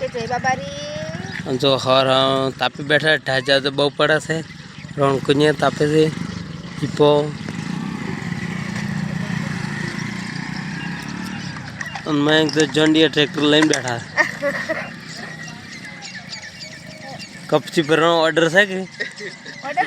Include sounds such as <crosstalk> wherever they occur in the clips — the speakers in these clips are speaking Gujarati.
जय जय जो हर हाँ। तापी बैठा ढाजा तो बहु पड़ा से रण कुे तापे से इपो। मैं तो जंडिया ट्रैक्टर लेन बैठा <laughs> कपची पर ऑर्डर से ऑर्डर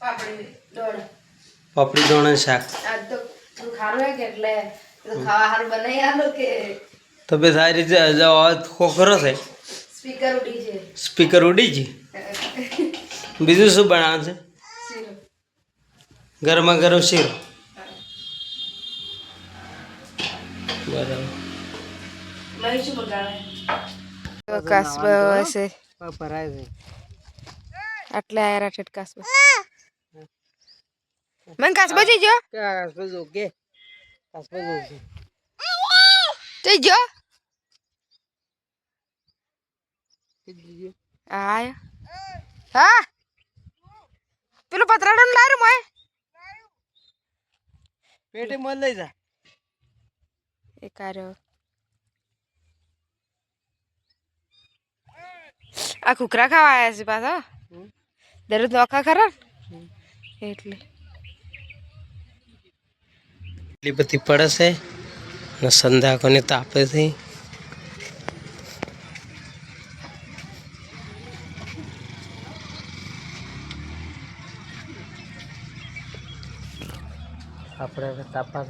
પાપડી દોણ પાપડી દોણે શાક. આજ તો થોડું ખારું હે કે એટલે થોડું ખાવા હારું બનાવી આલો કે તબિયત સારી રીતે અવાજ ખોખરો છે. સ્પીકર ઉડી છે. સ્પીકર ઉડી ગઈ. બીજું શું બનાવે છે? શીરો. ગરમા ગરમ શીરો. બરાબર. કાસબા હશે ભરાય છે. આટલે આયરા ઠેઠ કાસબા. મને કાસબા જઈ જો. કાસપા જો કે. કાસપા જો છે. જઈ જો. આય. હા. પેલો પતરાડો ને લારું મોય. પેટે મન લઈ જા. એ કાર્યો આ કુકરા ખાવા આવ્યા છે પાછા. દરરોજ નોખા ખરા? એટલે. એટલી બધી પડે છે ને સંધાકોને તાપે છે. આપણે હવે તાપા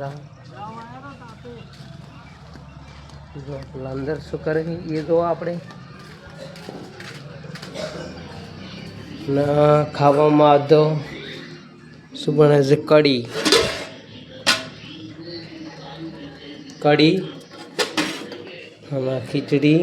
અંદર શું કરે એ જો આપણે. ખાવામાં આદો શું બને છે? કઢી. કઢી આમાં ખીચડી